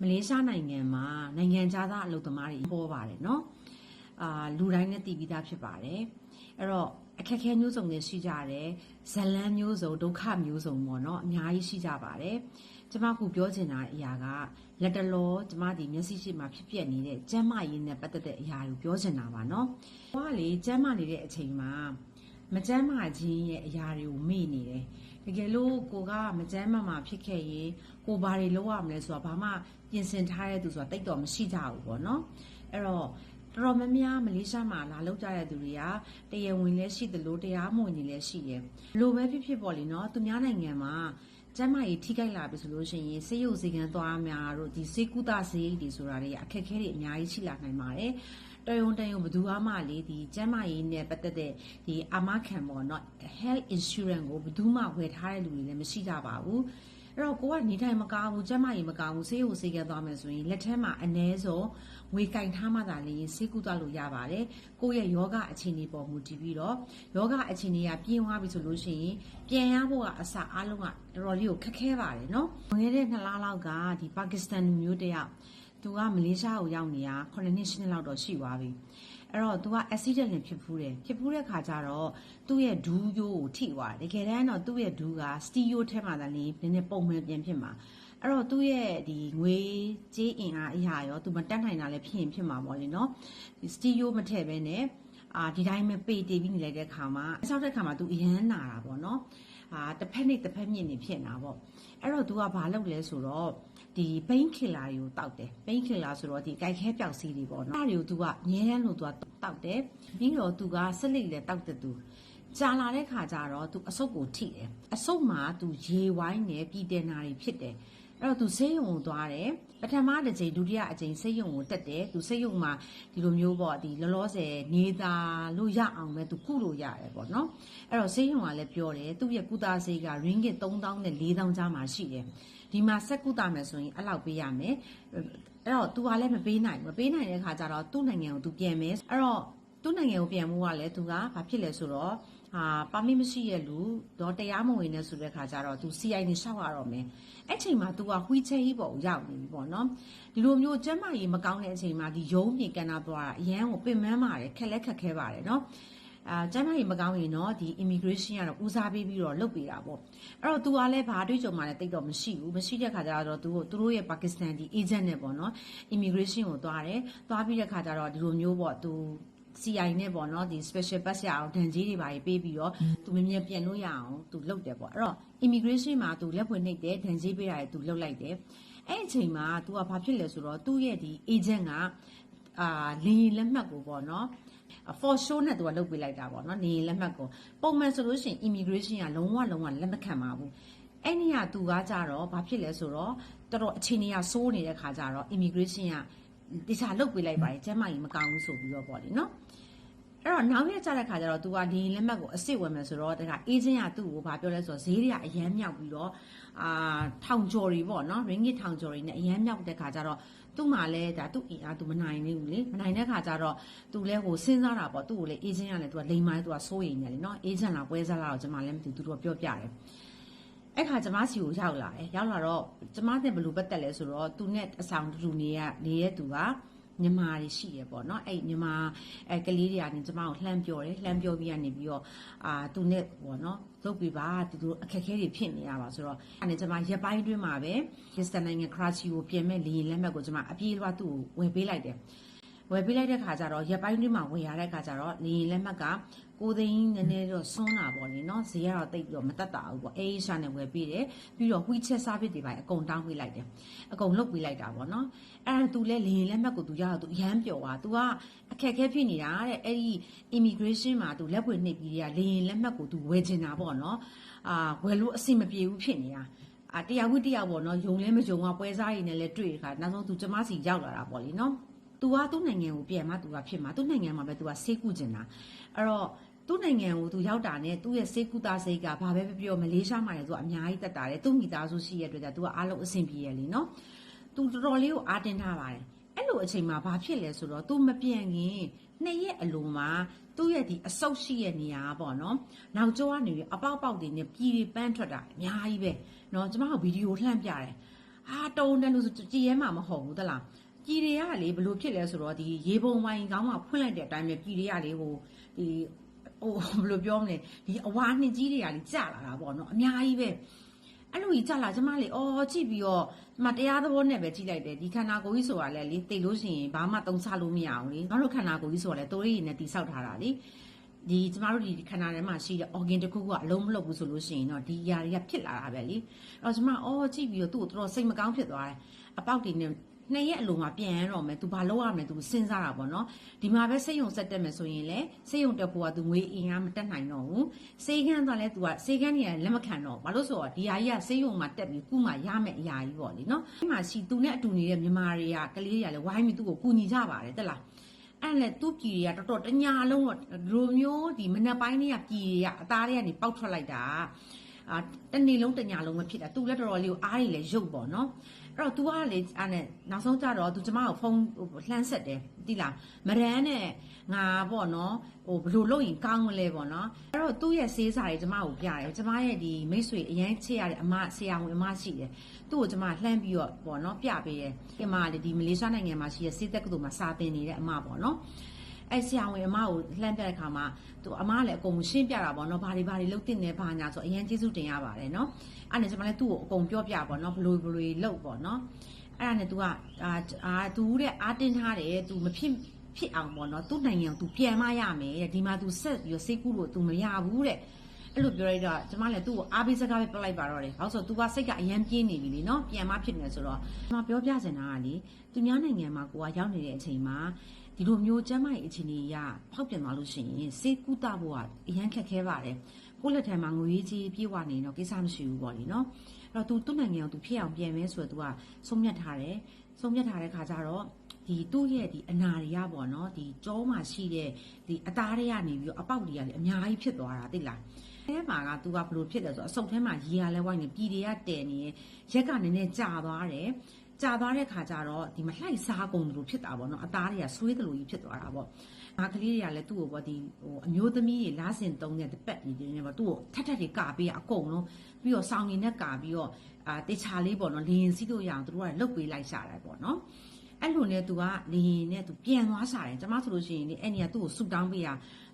မလေးရှားနိုင်ငံမှာနိုင်ငံခြားသားအလုပ်သမားတွေပေါ်ပါတယ်เนาะအာလူတိုင်းနဲ့တည်ပြီးသားဖြစ်ပါတယ်အဲ့တော့အခက်အခဲမျိုးစုံတွေရှိကြတယ်ဇလန်းမျိုးစုံဒုက္ခမျိုးစုံပေါ့เนาะအများကြီးရှိကြပါတယ်ကျမခုပြောချင်တာအရာကလက်တလောကျမဒီမျက်စိရှိမှာဖြစ်ပျက်နေတဲ့ကျမ်းမာရေးနဲ့ပတ်သက်တဲ့အရာကိုပြောချင်တာပါเนาะဟိုကလေကျမ်းမာနေတဲ့အချိန်မှာမကျမ်းမာခြင်းရဲ့အရာတွေကိုမေ့နေတယ် တကယ်လို့ကိုကမကြမ်းမမာဖြစ်ခဲ့ရင်ကိုဘာတွေလုပ်ရမလဲဆိုတာဘာမှပြင်ဆင်ထားတဲ့သူဆိုတာတိတ်တော့မရှိကြဘူးပေါ့နော်အဲ့တော့တော်တော်များများမလေးရှားမှာလာလောက်ကြတဲ့သူတွေကတရားဝင်လည်းရှိသလိုတရားမဝင်နေလည်းရှိတယ်လိုပဲဖြစ်ဖြစ်ပေါ့လေနော်သူများနိုင်ငံမှာကျမကြီးထိခိုက်လာပြီဆိုလို့ရှိရင်ဆေးရုံစည်းကမ်းသွားများတို့ဒီဆေးကုသဆေးတွေဆိုတာတွေအခက်အခဲတွေအများကြီးရှိလာနိုင်ပါတယ် တော်ရုံတန်ရုံဘယ်သူမှလေဒီကျန်းမာရေးနဲ့ပတ်သက်တဲ့ဒီအာမခံပေါ့နော် health insurance ကိုဘယ်သူမှဝယ်ထားတဲ့လူတွေလည်းမရှိကြပါဘူးဲ့တော့ကိုကနေထိုင်မကောင်းဘူးကျန်းမာရေးမကောင်းဘူးဆေးရုံဆေးကသွားမယ်ဆိုရင်လက်ထဲမှာအ ਨੇ ဆုံးငွေကင်ထားမှသာလေရင်ဆေးကုသလို့ရပါတယ်ကိုယ့်ရဲ့ယောဂအခြေအနေပေါ်မူတည်ပြီးတော့ယောဂအခြေအနေကပြင်းသွားပြီဆိုလို့ရှိရင်ပြန်ရဖို့ကအစအလုံးကတော်တော်လေးကိုခက်ခဲပါတယ်နော်ငွေတဲ့နှစ်လားလောက်ကဒီပါကစ္စတန်လူမျိုးတယောက် သူကမလေးရှားကိုရောက်နေတာ9နှစ်10နှစ်လောက်တော့ရှိသွားပြီအဲ့တော့ तू က accident နဲ့ဖြစ်ဖူးတယ်ဖြစ်ဖူးတဲ့ခါကျတော့သူ့ရဲ့ဒူးရိုးကိုထိသွားတယ်တကယ်တမ်းတော့သူ့ရဲ့ဒူးကစတီယိုထဲမှာသာလေနည်းနည်းပုံမှန်ပြန်ဖြစ်မှာအဲ့တော့သူ့ရဲ့ဒီငွေကြေးအင်အားအရာရောသူမတက်နိုင်တာလည်းဖြစ်ရင်ဖြစ်မှာပေါ့လေနော်ဒီစတီယိုမထည့်ဘဲနဲ့အာဒီတိုင်းပဲပေတီးပြီးနေလိုက်တဲ့ခါမှာအဆောက်တဲ့ခါမှာ तू အရန်နာတာပေါ့နော်အာတစ်ဖက်နဲ့တစ်ဖက်မြင့်နေဖြစ်နေတာပေါ့အဲ့တော့ तू ကဘာလုပ်လဲဆိုတော့ ဒီ pain killer တွေကိုတောက်တယ် pain killer ဆိုတော့ဒီကြိုက်ခဲပြောက်စီးတွေပေါ့နော်အဲ့ဒါတွေကို तू ကအငြင်းတန်းလို့ तू ကတောက်တယ်ပြီးတော့ तू ကဆက်လက်လည်းတောက်တဲ့သူကြာလာတဲ့ခါကျတော့ तू အဆုတ်ကိုထိတယ်အဆုတ်မှာ तू ရေဝိုင်းနေပြည်တယ်နာတွေဖြစ်တယ်အဲ့တော့ तू ဆေးရုံကိုသွားတယ်ပထမတစ်ချိန်ဒုတိယအချိန်ဆေးရုံကိုတက်တယ် तू ဆေးရုံမှာဒီလိုမျိုးပေါ့ဒီလောလောဆယ်နေသားလို့ရအောင်ပဲ तू ကုလို့ရတယ်ပေါ့နော်အဲ့တော့ဆေးရုံကလည်းပြောတယ်သူ့ရဲ့ကုသဆေးက ringgit 3000နဲ့4000ကြားမှာရှိတယ် ဒီမှာဆက်ကုသမယ်ဆိုရင်အဲ့လောက်ပေးရမယ်အဲ့တော့ तू ကလည်းမပေးနိုင်ဘူးမပေးနိုင်တဲ့ခါကျတော့သူ့နိုင်ငံကို तू ပြန်မယ်အဲ့တော့သူ့နိုင်ငံကိုပြန်မှုကလည်းသူကဘာဖြစ်လဲဆိုတော့ဟာပါမစ်မရှိရဲ့လူတော့တရားမဝင်နဲ့ဆိုတဲ့ခါကျတော့ तू CI နေရှောက်ရတော့မယ်အဲ့ချိန်မှာ तू ကဝှီချဲကြီးပေါ်ကိုရောက်နေပြီပေါ့နော်ဒီလိုမျိုးကျမ်းမာရေးမကောင်းတဲ့အချိန်မှာဒီရုံးမြေကန်တာပွားတာအရန်ကိုပင်ပန်းပါတယ်ခက်လက်ခက်ခဲပါတယ်နော် အာကျန်းမာရေးမကောင်းရင်တော့ဒီ immigration ကတော့ဦးစားပေးပြီးတော့လုပ်ပေးတာပေါ့အဲ့တော့ तू ကလည်းဘာတွေ့ကြုံမှလည်းတိတ်တော့မရှိဘူးမရှိတဲ့ခါကျတော့ तू သူတို့ရဲ့ပါကစ္စတန်ဒီ agent နဲ့ပေါ့နော် immigration ကိုသွားတယ်သွားပြီးတဲ့ခါကျတော့ဒီလိုမျိုးပေါ့ तू CI နဲ့ပေါ့နော်ဒီ special pass ရအောင်ဒဏ်ကြီးတွေပါပေးပြီးတော့သူမြင်မြင်ပြန်လို့ရအောင်သူလုပ်တယ်ပေါ့အဲ့တော့ immigration မှာသူလက်ဖွင့်နှိပ်တယ်ဒဏ်ကြီးပေးတာတွေသူလုပ်လိုက်တယ်အဲ့အချိန်မှာ तू ကဘာဖြစ်လဲဆိုတော့သူ့ရဲ့ဒီ agent ကအာလင်းလက်မှတ်ကိုပေါ့နော် for show နဲ့သူကလုပ်ပေးလိုက်တာပေါ့နော်နေလက်မှတ်ကိုပုံမှန်ဆိုလို့ရှိရင် immigration ကလုံးဝလုံးဝလက်မခံပါဘူးအဲ့နေရသူကကြတော့ဘာဖြစ်လဲဆိုတော့တော်တော်အခြေအနေကစိုးနေတဲ့ခါကျတော့ immigration ကတခြားလုတ်ပေးလိုက်ပါတယ်ကျမ်းမာကြီးမကောင်းဘူးဆိုပြီးတော့ပေါ့လေနော်အဲ့တော့နောက်ရက်ကြတဲ့ခါကျတော့ तू ကဒီလက်မှတ်ကိုအစ်စ်ဝင်မယ်ဆိုတော့တခါအေဂျင့်ကသူ့ကိုဘာပြောလဲဆိုတော့ဈေးတွေကအရန်မြောက်ပြီးတော့အာထောင်ကျော်တွေပေါ့နော် ringgit ထောင်ကျော်တွေနဲ့အရန်မြောက်တဲ့ခါကျတော့ သူ့မှာလဲဒါသူ့အင်အားသူမနိုင်နေဘူးလေမနိုင်တဲ့ခါကျတော့သူလဲဟိုစဉ်းစားတာပေါ့သူ့ကိုလေအေဂျင့်ကလည်းသူကလိန်မိုင်းသူကစိုးရိမ်နေတယ်လေနော်အေဂျင့်လားပွဲစားလားတော့ကျွန်မလည်းမသိဘူးသူတို့ပြောပြတယ်အဲ့ခါကျမစီကိုရောက်လာတယ်ရောက်လာတော့ကျမနဲ့ဘယ်လိုပတ်သက်လဲဆိုတော့သူနဲ့အဆောင်တူနေရနေတဲ့သူက မြန်မာတွေရှိရပေါ့နော်အဲ့မြန်မာအဲကလေးတွေကနေကျမကိုလှမ်းပြောတယ်လှမ်းပြောပြီးကနေပြီးတော့အာသူနဲ့ပေါ့နော်သုတ်ပြပါသူတို့အခက်အခဲတွေဖြစ်နေရပါဆိုတော့အဲ့နဲ့ကျမရက်ပိုင်းတွင်းမှာပဲကစ္စတန်နိုင်ငံခရာချီကိုပြင်မဲ့လေရင်လက်မှတ်ကိုကျမအပြေးလွှားသူ့ကိုဝယ်ပေးလိုက်တယ် ဝယ်ပေးလိုက်တဲ့ခါကျတော့ရက်ပိုင်းတွင်းမှာဝယ်ရတဲ့ခါကျတော့လေရင်လက်မှတ်ကကိုသိန်းနည်းနည်းတော့စွန်းတာပေါ့လေနော်ဈေးကတော့တိတ်ပြီးတော့မတက်တာဘူးပေါ့အေးရှာနဲ့ဝယ်ပေးတယ်ပြီးတော့ဝှီချက်စားပစ်တွေပါအကုန်တောင်းပေးလိုက်တယ်အကုန်လုတ်ပေးလိုက်တာပေါ့နော်အဲ့ဒါ तू လဲလေရင်လက်မှတ်ကို तू ရတော့ तू အရန်ပျော်သွား तू ကအခက်အခဲဖြစ်နေတာတဲ့အဲ့ဒီ immigration မှာ तू လက်ပွေနှိပ်ပြီးတွေကလေရင်လက်မှတ်ကို तू ဝယ်ချင်တာပေါ့နော်အာဝယ်လို့အဆင်မပြေဘူးဖြစ်နေတာအာတရားဝိတရားပေါ့နော်ယုံလဲမယုံကပွဲစားရည်နဲ့လဲတွေ့တဲ့ခါနောက်ဆုံး तू ကျမစီရောက်လာတာပေါ့လေနော် ။ तू ကသူ့နိုင်ငံကိုပြန်မှ तू ကဖြစ်မှာ။သူ့နိုင်ငံမှာပဲ तू ကဆေးကုချင်တာ။အဲ့တော့ သူ့နိုင်ငံကို तू ရောက်တာနဲ့ သူ့ရဲ့ဆေးကုသစရိတ်က ဘာပဲပြောပြော မလေးရှားမှာတင် तू ကအများကြီးသက်သာတယ်။သူ့မိသားစုရှိတဲ့အတွက်ကြောင့် तू ကအားလုံးအဆင်ပြေတယ်လေနော်။ तू တော်တော်လေးကို အားတင်းထားပါတယ်။အဲ့လိုအချိန်မှာ ဘာဖြစ်လဲဆိုတော့ သူမပြန်ခင် ၂ ရက်အလိုမှာ သူ့ရဲ့ဒီအဆုတ်ရှိတဲ့နေရာကပေါ့နော်။နောက်ကျောကနေပြီး အပေါက်ပေါက်တွေနဲ့ ပြည်တွေပန်းထွက်တာအများကြီးပဲ။ကျမကို ဗွီဒီယိုလှမ်းပြတယ်။အာ တော်ရုံတန်ရုံ ကြည်ရဲမှာမဟုတ်ဘူး သိလား ပြည်တွေကလေဘလို့ဖြစ်လဲဆိုတော့ဒီရေပုံဝိုင်းကောင်းမှဖွင့်လိုက်တဲ့အတိုင်းပဲပြည်တွေကလေဟိုဒီဟိုဘယ်လိုပြောမလဲဒီအဝါနှစ်ကြီးတွေကလေကြာလာတာပေါ့နော်အများကြီးပဲအဲ့လိုကြီးကြာလာကျမလေအော်ကြည့်ပြီးတော့ဒီမှာတရားသဘောနဲ့ပဲကြည့်လိုက်တယ်ဒီခန္ဓာကိုယ်ကြီးဆိုတာလေလေသိလို့ရှိရင်ဘာမှတုံးဆလို့မရအောင်လေငါတို့ခန္ဓာကိုယ်ကြီးဆိုတာလေတိုးရည်နဲ့တိဆောက်ထားတာလေဒီကျမတို့ဒီခန္ဓာထဲမှာရှိတဲ့ organ တစ်ခုခုကအလုံးမလုံးဘူးဆိုလို့ရှိရင်တော့ဒီຢာတွေကဖြစ်လာတာပဲလေအဲ့တော့ကျမအော်ကြည့်ပြီးတော့သူ့ကိုတော်တော်စိတ်မကောင်းဖြစ်သွားတယ်အပေါက်တွေနဲ့ နှစ်ရက်အလိုမှာပြန်ရတော့မယ်။ तू ဘာလုပ်ရမလဲ तू စဉ်းစားတာပေါ့နော်။ဒီမှာပဲစိတ်ယုံဆက်တက်မယ်ဆိုရင်လေစိတ်ယုံတက်ဖို့က तू ငွေအင်အားမတက်နိုင်တော့ဘူး။စေကန်းသွားလဲ तू ကစေကန်းကြီးကလက်မခံတော့ဘူး။ဘာလို့ဆိုတော့ဒီဟာကြီးကစိတ်ယုံမှာတက်ပြီးကုမှရမယ်အရာကြီးပေါ့လေနော်။ဒီမှာရှိ तू နဲ့အတူနေတဲ့မြန်မာတွေကကလေးတွေကလည်းဝိုင်းပြီး तू ကိုကူညီကြပါတယ်တက်လား။အဲ့လေသူ့ပြည်တွေကတော်တော်တညာလုံးတော့ဒီလိုမျိုးဒီမနက်ပိုင်းတွေကပြည်တွေကအသားတွေကနေပေါက်ထွက်လိုက်တာ အာတနေ့လုံးတညာလုံးပဲဖြစ်တာသူလည်းတော်တော်လေးကိုအားတွေလည်းရုပ်ပေါ့နော်အဲ့တော့ तू ကလေအဲ့နဲ့နောက်ဆုံးကြတော့ तू ကျမကိုဖုန်းလှမ်းဆက်တယ်တိလားမရန်နဲ့ငါပေါ့နော်ဟိုဘလို့လုပ်ရင်ကောင်းမလဲပေါ့နော်အဲ့တော့သူ့ရဲ့ဆေးစာတွေကျမကိုပြတယ်ကျမရဲ့ဒီမိတ်ဆွေအရင်ချစ်ရတဲ့အမဆရာဝန်အမရှိတယ်သူ့ကိုကျမလှမ်းပြီးတော့ပေါ့နော်ပြပေးတယ်အမကလေဒီမလေးရှားနိုင်ငံမှာရှိတဲ့ဆေးသက်ကတူမှာစာသင်နေတဲ့အမပေါ့နော် အဲဆရာဝန်အမကိုလှမ်းပြတဲ့အခါမှာသူအမကလည်းအကုန်ရှင်းပြတာပေါ့နော်ဘာတွေဘာတွေလုပ်တင်နေဘာညာဆိုအရင်ကျေးဇူးတင်ရပါတယ်နော်အဲ့ဒါကျွန်မလည်းသူ့ကိုအကုန်ပြောပြပေါ့နော်ဘလို့ဘလို့လုပ်ပေါ့နော်အဲ့ဒါနဲ့ तू ကအာအာ तू တဲ့အာတင်းထားတယ် तू မဖြစ်ဖြစ်အောင်ပေါ့နော်သူ့နိုင်ငံကို तू ပြန်မရမယ်တဲ့ဒီမှာ तू ဆက်ပြီးစိတ်ကူးလို့ तू မရဘူးတဲ့အဲ့လိုပြောလိုက်တော့ကျမလည်းသူ့ကိုအားပေးစကားပဲပြောလိုက်ပါတော့တယ်။ဘာလို့ဆို तू ကစိတ်ကအယမ်းပြင်းနေပြီလေနော်။ပြန်မဖြစ်နေဆိုတော့ကျမပြောပြစင်တာကလေသူများနိုင်ငံမှာကိုကရောက်နေတဲ့အချိန်မှာ ဒီလိုမျိုးကျမ်းမာရေးအခြေအနေအရဖောက်ပြန်သွားလို့ရှိရင်စေကူတာဖို့ကအရန်ခက်ခဲပါတယ်ကိုယ့်လက်ထဲမှာငွေကြီးပြေးဝနေတော့ကိစ္စမရှိဘူးပေါ့လေနော်အဲ့တော့ तू သူ့နိုင်ငံကို तू ဖြစ်အောင်ပြန်မဲဆိုတော့ तू ကဆုံးဖြတ်ထားတယ်ဆုံးဖြတ်ထားတဲ့ခါကျတော့ဒီသူ့ရဲ့ဒီအနာတွေကပေါ့နော်ဒီကြောမှာရှိတဲ့ဒီအသားတွေကနေပြီးတော့အပေါက်တွေကလည်းအများကြီးဖြစ်သွားတာသိလားအဲမှာက तू ကဘလို့ဖြစ်တယ်ဆိုတော့အဆုတ်ထဲမှာရေရလဲဝိုင်းနေပြည်တွေကတဲနေရက်ကနည်းနည်းကြာသွားတယ် ကြာသွားတဲ့ခါကျတော့ဒီမလှိုက်စားကုန်တယ်လို့ဖြစ်တာပေါ့နော်အသားတွေကဆွေးတယ်လို့ကြီးဖြစ်သွားတာပေါ့ငါကလေးတွေကလည်းသူ့ကိုပေါ့ဒီဟိုအမျိုးသမီးတွေလားစင်တုံးတဲ့တပတ်နေတယ်ပေါ့သူ့ကိုထက်ထက်တွေကပေးအကုန်လုံးပြီးတော့စောင်းနေနဲ့ကာပြီးတော့အာတေချာလေးပေါ့နော်လင်းစီးလို့ရအောင်သူတို့ကလုတ်ပေးလိုက်ရှာတယ်ပေါ့နော်အဲ့လိုနဲ့ तू ကလင်းနဲ့ तू ပြန်သွားရှာတယ်ကျမဆိုလို့ရှိရင်လေအဲ့နေကသူ့ကိုဆူတောင်းပေးရ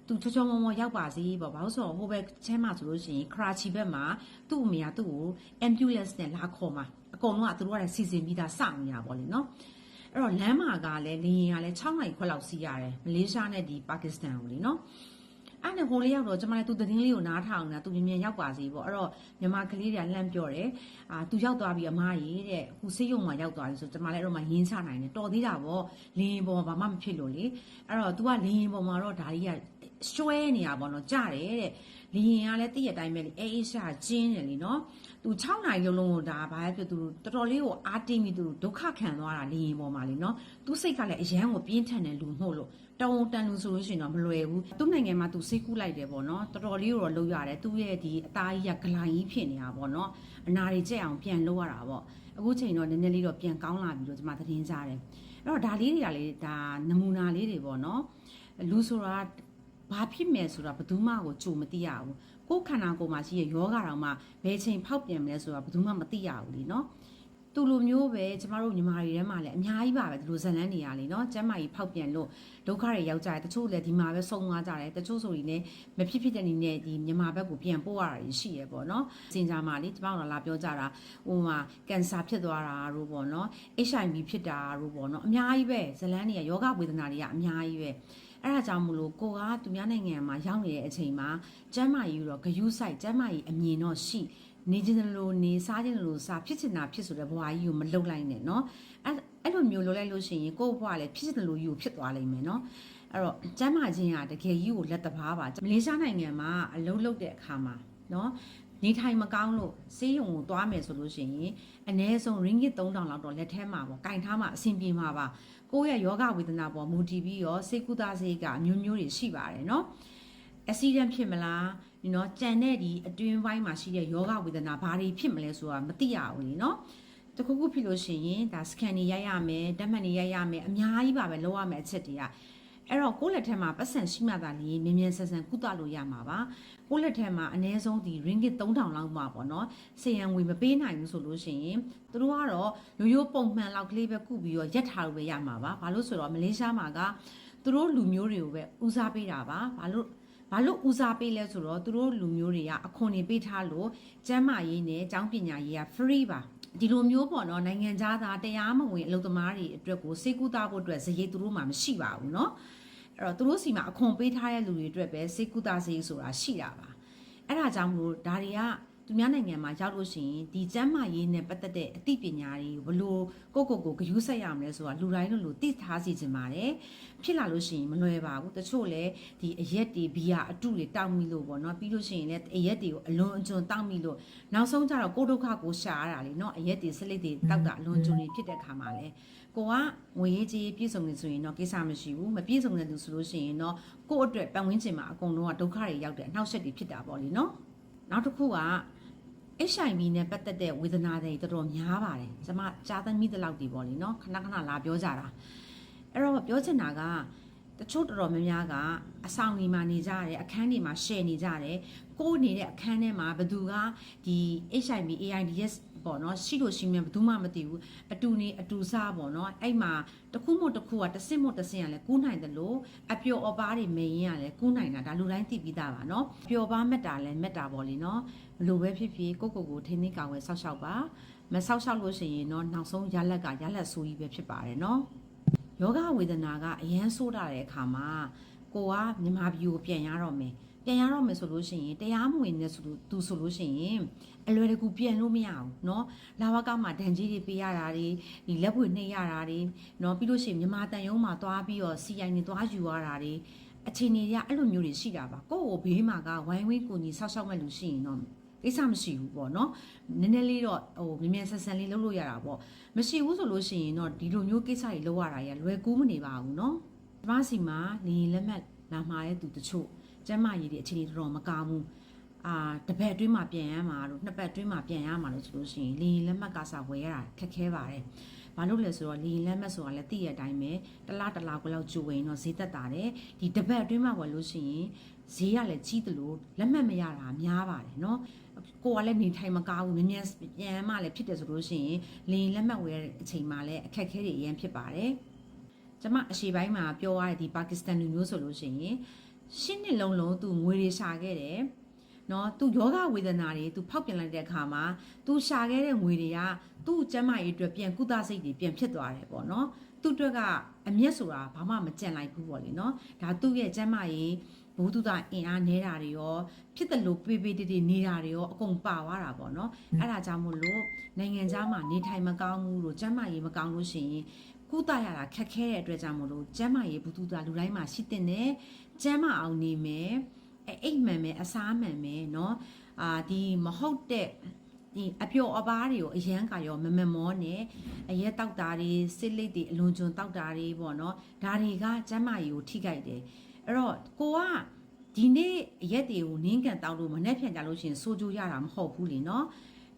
သူချောချောမောမောရောက်ပါစေပေါ့ဘာလို့ဆိုတော့ဟိုဘက်ချမ်းမှာဆိုလို့ရှိရင်ခရာချီဘက်မှာသူ့အမေကသူ့ကို ambulance နဲ့လာခေါ်မှာအကုန်လုံးကသူတို့ကလည်းစီစဉ်ပြီးသားစောင့်နေတာပေါ့လေနော်အဲ့တော့လမ်းမှာကလည်းလေရင်ကလည်း6နိုင်ခွက်လောက်စီးရတယ်မလေးရှားနဲ့ဒီပါကစ္စတန်ကိုလေနော်အဲ့နဲ့ဟိုလေးရောက်တော့ကျမလည်းသူသတင်းလေးကိုနားထောင်နေတာသူမြင်မြင်ရောက်ပါစေပေါ့အဲ့တော့မြန်မာကလေးတွေကလှမ်းပြောတယ်အာသူရောက်သွားပြီအမကြီးတဲ့ဟိုဆေးရုံမှာရောက်သွားပြီဆိုကျမလည်းအဲ့တော့မှရင်းချနိုင်တယ်တော်သေးတာပေါ့လင်းရင်ပေါ်မှာဘာမှမဖြစ်လို့လေအဲ့တော့ तू ကလင်းရင်ပေါ်မှာတော့ဒါကြီးက ရွှဲနေတာပေါ့နော်ကြတယ်တဲ့လင်းရင်ကလည်းတည့်ရတိုင်းပဲလေအေးအေးရှာကျင်းတယ်လीနော်သူ6နိုင်လုံးလုံးကိုဒါဘာပဲဖြစ်သူတော်တော်လေးကိုအားတင်းပြီးသူဒုက္ခခံသွားတာလင်းရင်ပေါ်မှာလေနော်သူစိတ်ကလည်းအရန်ကိုပြင်းထန်တယ်လူမှုလို့တောင်းတန်လူဆိုလို့ရှိရင်တော့မလွယ်ဘူးသူ့နိုင်ငံမှာသူစိတ်ကူးလိုက်တယ်ပေါ့နော်တော်တော်လေးကိုတော့လှုပ်ရတယ်သူ့ရဲ့ဒီအသားကြီးကဂလိုင်ကြီးဖြစ်နေတာပေါ့နော်အနာတွေကျက်အောင်ပြန်လှုပ်ရတာပေါ့အခုချိန်တော့နည်းနည်းလေးတော့ပြန်ကောင်းလာပြီလို့ကျွန်မသတင်းကြားတယ်အဲ့တော့ဒါလေးတွေကလေဒါနမူနာလေးတွေပေါ့နော်လူဆိုတာ ဘာဖြစ်မယ်ဆိုတာဘယ်သူမှကိုကြိုမသိရဘူးကိုယ်ခန္ဓာကိုယ်မှာရှိတဲ့ယောဂတောင်မှဘယ်ချိန်ဖောက်ပြန်မလဲဆိုတာဘယ်သူမှမသိရဘူးလीနော်သူလိုမျိုးပဲကျမတို့ညီမတွေထဲမှာလည်းအများကြီးပါပဲဒီလိုဇလန်းနေရလေနော်ကျမ်းမာကြီးဖောက်ပြန်လို့ဒုက္ခတွေရောက်ကြတယ်တချို့လည်းဒီမှာပဲဆုံးသွားကြတယ်တချို့ဆိုရင်လည်းမဖြစ်ဖြစ်တဲ့နေနဲ့ဒီမြန်မာဘက်ကိုပြန်ပို့ရတာရှိရပေါ့နော်စင်ကြမှာလေကျမတို့လာပြောကြတာဟိုမှာကင်ဆာဖြစ်သွားတာတို့ပေါ့နော် HIV ဖြစ်တာတို့ပေါ့နော်အများကြီးပဲဇလန်းတွေကယောဂဝေဒနာတွေကအများကြီးပဲ အဲ့ဒါကြောင့်မလို့ကိုကသူများနိုင်ငံမှာရောက်နေတဲ့အချိန်မှာကျမ်းမာရေးတော့ဂယုစိုက်ကျမ်းမာရေးအမြင်တော့ရှိနေခြင်းလို့နေစားခြင်းလို့စားဖြစ်ချင်တာဖြစ်ဆိုတဲ့ဘဝကြီးကိုမလုံလိုက်နဲ့เนาะအဲ့အဲ့လိုမျိုးလုပ်လိုက်လို့ရှိရင်ကိုယ့်ဘဝလည်းဖြစ်ချင်လို့ယူဖြစ်သွားလိမ့်မယ်เนาะအဲ့တော့ကျမ်းမာခြင်းကတကယ်ကြီးကိုလက်တဘာပါမလေးရှားနိုင်ငံမှာအလုံးလုံးတဲ့အခါမှာเนาะနေထိုင်မကောင်းလို့စေးရုံကိုသွားမယ်ဆိုလို့ရှိရင်အနည်းဆုံး ringgit 3000လောက်တော့လက်ထဲမှာပေါ့ကင်ထားမှအဆင်ပြေမှာပါ ကိုယ့်ရဲ့ယောဂဝေဒနာပေါ်မူတည်ပြီးရောစိတ်ကူးသားစိတ်ကမျိုးမျိုးတွေရှိပါတယ်နော်အဆီဒန့်ဖြစ်မလားနော်ကြံတဲ့ဒီအတွင်းပိုင်းမှာရှိတဲ့ယောဂဝေဒနာဘာတွေဖြစ်မလဲဆိုတာမသိရဘူးလीနော်တခုခုဖြစ်လို့ရှိရင်ဒါစကန်နေရိုက်ရမယ်တက်မှတ်နေရိုက်ရမယ်အများကြီးပါပဲလောက်ရမယ်အချက်တွေက အဲ့တော့ကိုယ့်လက်ထဲမှာပတ်စံရှိမှသာလေမြင်မြန်ဆန်ဆန်ကုသလို့ရမှာပါကိုယ့်လက်ထဲမှာအနည်းဆုံးဒီ ringgit 3000လောက်မှာပေါ့နော်ဆေးရန်ငွေမပေးနိုင်ဘူးဆိုလို့ရှိရင်သူတို့ကတော့ရိုးရိုးပုံမှန်လောက်ကလေးပဲကုပြီးတော့ရက်ထားလို့ပဲရမှာပါဘာလို့ဆိုတော့မလေးရှားမှာကသူတို့လူမျိုးတွေကိုပဲဦးစားပေးတာပါဘာလို့ဘာလို့ဦးစားပေးလဲဆိုတော့သူတို့လူမျိုးတွေကအခွန်တွေပေးထားလို့ကျန်းမာရေးနဲ့ကျောင်းပညာရေးက free ပါ ဒီလိုမျိုးပေါ့နော်နိုင်ငံသားတရားမဝင်အလုပ်သမားတွေအတွက်ကိုစေကူတာဖို့အတွက်ဇရိတ်သူတို့မှမရှိပါဘူးเนาะ အဲ့တော့သူတို့စီမှာအခွန်ပေးထားတဲ့လူတွေအတွက်ပဲစေကုသစေဆိုတာရှိတာပါအဲ့ဒါကြောင့်မလို့ဒါတွေက သူများနိုင်ငံမှာရောက်လို့ရှိရင်ဒီကျမ်းမာရေးနဲ့ပတ်သက်တဲ့အသိပညာတွေဘလို့ကိုကိုကိုဂရုစိုက်ရမလဲဆိုတာလူတိုင်းတို့လိုသိထားစီခြင်းပါတယ်ဖြစ်လာလို့ရှိရင်မလွယ်ပါဘူးတချို့လည်းဒီအရက်တွေဘီယာအတုတွေတောက်မိလို့ပေါ့နော်ပြီးလို့ရှိရင်လည်းအရက်တွေကိုအလွန်အကျွံတောက်မိလို့နောက်ဆုံးကျတော့ကိုဒုက္ခကိုရှာရတာလေနော်အရက်တွေစလိတ်တွေတောက်တာအလွန်အကျွံတွေဖြစ်တဲ့ခါမှာလည်းကိုကငွေရေးကြေးပြည့်စုံနေဆိုရင်တော့ကိစ္စမရှိဘူးမပြည့်စုံတဲ့သူဆိုလို့ရှိရင်တော့ကိုယ့်အတွက်ပတ်ဝန်းကျင်မှာအကုန်လုံးကဒုက္ခတွေရောက်တဲ့အနှောက်အယှက်တွေဖြစ်တာပေါ့လေနော်နောက်တစ်ခုက HIV နဲ့ပတ်သက်တဲ့ဝေဒနာတွေတော်တော်များပါတယ်ကျွန်မကြားသမီးတလောက်ဒီပေါ့လေနော်ခဏခဏလာပြောကြတာအဲ့တော့ပြောချင်တာကတချို့တော်တော်များများကအဆောင်ဒီမှာနေကြတယ်အခန်းတွေမှာ share နေကြတယ်ကိုယ်နေတဲ့အခန်းထဲမှာဘသူကဒီ HIV AIDS ပေါ့နော်ရှိလို့ရှိမြန်ဘယ်သူမှမသိဘူးအတူနေအတူစားပေါ့နော်အဲ့မှာတစ်ခုမို့တစ်ခုကတစ်စင့်မို့တစ်စင့်ကလည်းကူးနိုင်တယ်လို့အပျော်အပါးတွေမရင်ကလည်းကူးနိုင်တာဒါလူတိုင်းသိပြီးသားပါနော်ပျော်ပါမက်တာလည်းမက်တာပေါ့လीနော်ဘလို့ပဲဖြစ်ဖြစ်ကိုကိုကိုထိန်းသိမ်းကာဝယ်ဆောက်ရှောက်ပါမဆောက်ရှောက်လို့ရှိရင်တော့နောက်ဆုံးရလက်ကရလက်ဆိုးကြီးပဲဖြစ်ပါတယ်နော်ယောဂဝေဒနာကအရန်ဆိုးတာတဲ့အခါမှာကိုကမြန်မာပြည်ကိုပြန်ရတော့မယ် ပြန်ရတော့မယ်ဆိုလို့ရှိရင်တရားမဝင်နေဆိုလို့သူဆိုလို့ရှိရင်အလွယ်တကူပြန်လို့မရဘူးเนาะလာဝကမှာဒဏ်ကြီးတွေပေးရတာတွေဒီလက်ပွေနှိပ်ရတာတွေเนาะပြီးလို့ရှိရင်မြန်မာတန်ယုံမှာသွားပြီးတော့ CI နေသွားယူရတာတွေအခြေအနေတွေကအဲ့လိုမျိုးတွေရှိတာပါကိုယ့်ကိုဘေးမှာကဝိုင်းဝန်းကိုကြီးဆောက်ရှောက်မဲ့လူရှိရင်တော့ကိစ္စမရှိဘူးပေါ့နော်နည်းနည်းလေးတော့ဟိုမြင်မြန်ဆန်ဆန်လေးလုပ်လို့ရတာပေါ့မရှိဘူးဆိုလို့ရှိရင်တော့ဒီလိုမျိုးကိစ္စတွေလုပ်ရတာကြီးလွယ်ကူးမနေပါဘူးเนาะကျမစီမှာနေလက်မှတ်လာမှာတဲ့သူတချို့ ကျမရည်တွေအခြေအနေတော်တော်မကောင်းဘူးအာတစ်ပတ်အတွင်းမှာပြန်ရမှာလို့နှစ်ပတ်အတွင်းမှာပြန်ရမှာလို့ဆိုလို့ရှိရင်လေရင်လက်မှတ်ကစားဝယ်ရတာခက်ခဲပါတယ်။ဘာလို့လဲဆိုတော့လေရင်လက်မှတ်ဆိုတာလည်းသိရတဲ့အတိုင်းပဲတစ်လားတစ်လားကိုလောက်ကြိုဝင်တော့ဈေးသက်တာတယ်ဒီတစ်ပတ်အတွင်းမှာဝယ်လို့ရှိရင်ဈေးကလည်းကြီးသလိုလက်မှတ်မရတာများပါတယ်နော်။ကိုကလည်းနေထိုင်မကားဘူးမြန်မြန်ပြန်မှလည်းဖြစ်တယ်ဆိုလို့ရှိရင်လေရင်လက်မှတ်ဝယ်တဲ့အချိန်မှာလည်းအခက်ခဲတွေအရင်ဖြစ်ပါတယ်။ကျမအရှိပိုင်းမှာပြောရတဲ့ဒီပါကစ္စတန်လူမျိုးဆိုလို့ရှိရင် ရှင်းနှစ်လုံးလုံးသူငွေတွေရှာခဲ့တယ်နော်သူယောဂဝေဒနာတွေသူဖောက်ပြန်လိုက်တဲ့အခါမှာသူရှာခဲ့တဲ့ငွေတွေကသူ့ကျန်းမာရေးအတွက်ပြန်ကုသစိတ်တွေပြန်ဖြစ်သွားတယ်ပေါ့နော်သူ့အတွက်ကအမျက်ဆိုတာဘာမှမကြံလိုက်ဘူးပေါ့လေနော်ဒါသူ့ရဲ့ကျန်းမာရေးဘုဒ္ဓတာအင်အားနေတာတွေရောဖြစ်တယ်လို့ပေးပေးတည်တည်နေတာတွေရောအကုန်ပါသွားတာပေါ့နော်အဲ့ဒါကြောင့်မို့လို့နိုင်ငံခြားမှာနေထိုင်မကောင်းဘူးလို့ကျန်းမာရေးမကောင်းလို့ရှိရင် ကုသရတာခက်ခဲတဲ့အတွက်ကြောင့်မို့လို့ကျန်းမာရေးဘုဒ္ဓတာလူတိုင်းမှာရှိတဲ့နဲ့ကျန်းမာအောင်နေမယ်အဲအိတ်မှန်မယ်အစားမှန်မယ်เนาะအာဒီမဟုတ်တဲ့ဒီအပျော်အပါးတွေကိုအရန်ကရောမမမောနဲ့အရက်တောက်တာတွေစစ်လိတ်တွေအလွန်ကျွံတောက်တာတွေပေါ့နော်ဒါတွေကကျန်းမာရေးကိုထိခိုက်တယ်အဲ့တော့ကိုကဒီနေ့ရက်တွေကိုနင်းကန်တောက်လို့မနှက်ဖြန်ကြလို့ရှရင်စိုးကြိုးရတာမဟုတ်ဘူးလေနော်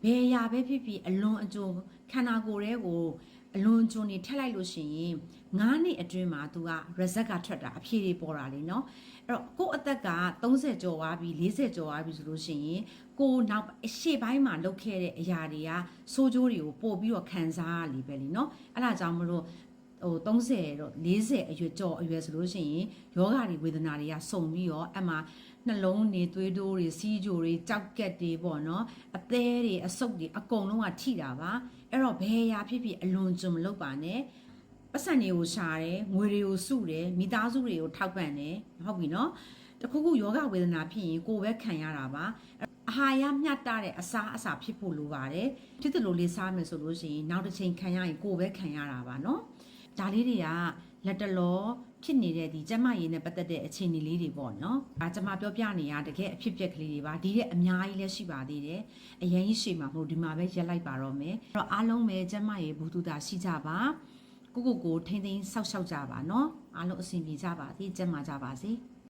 ဘယ်အရာပဲဖြစ်ဖြစ်အလွန်အကျွံခန္ဓာကိုယ်တွေကို အလွန်ကျွံနေထက်လိုက်လို့ရှိရင်9နှစ်အတွင်းမှာ तू က result ကထွက်တာအဖြေတွေပေါ်တာလေနော်အဲ့တော့ကို့အသက်က30ကျော်သွားပြီ40ကျော်သွားပြီဆိုလို့ရှိရင်ကိုနောက်အရှေ့ပိုင်းမှာလုပ်ခဲ့တဲ့အရာတွေကစိုးကြိုးတွေကိုပို့ပြီးတော့ခံစားရလीပဲလीနော်အဲ့ဒါကြောင့်မလို့ ဟို30တော့40အရွယ်ကျော်အရွယ်ဆိုလို့ရှိရင်ယောဂတွေဝေဒနာတွေကစုံပြီးတော့အမှနှလုံးနေသွေးတိုးတွေစီးကြိုတွေကြောက်ကက်တွေပေါ့နော်အသေးတွေအဆုပ်တွေအကုန်လုံးကထိတာပါအဲ့တော့ဘယ်အရာဖြစ်ဖြစ်အလွန်ကျွံမလုပ်ပါနဲ့ပတ်စံတွေကိုရှာတယ်ငွေတွေကိုစုတယ်မိသားစုတွေကိုထောက်ပံ့တယ်ဟုတ်ပြီနော်တခုခုယောဂဝေဒနာဖြစ်ရင်ကိုယ်ပဲခံရတာပါအာဟာရမျှတတဲ့အစားအစာဖြစ်ဖို့လိုပါတယ်ဖြစ်တယ်လို့လေးစားမယ်ဆိုလို့ရှိရင်နောက်တစ်ချိန်ခံရရင်ကိုယ်ပဲခံရတာပါနော် ဒါလေးတွေကလက်တလောဖြစ်နေတဲ့ဒီကျမရေးနဲ့ပတ်သက်တဲ့အခြေအနေလေးတွေပေါ့နော်။ဒါကျမပြောပြနေရတကယ်အဖြစ်ပြက်ကလေးတွေပါဒီတဲ့အများကြီးလည်းရှိပါသေးတယ်။အရင်ကြီးရှိမှာမဟုတ်ဒီမှာပဲရက်လိုက်ပါတော့မယ်။အဲ့တော့အားလုံးပဲကျမရေးဘူးတူတာရှိကြပါ။ကိုကိုကိုထိမ့်သိမ်းဆောက်ရှောက်ကြပါနော်။အားလုံးအဆင်ပြေကြပါသည်ကျမကြပါစေ။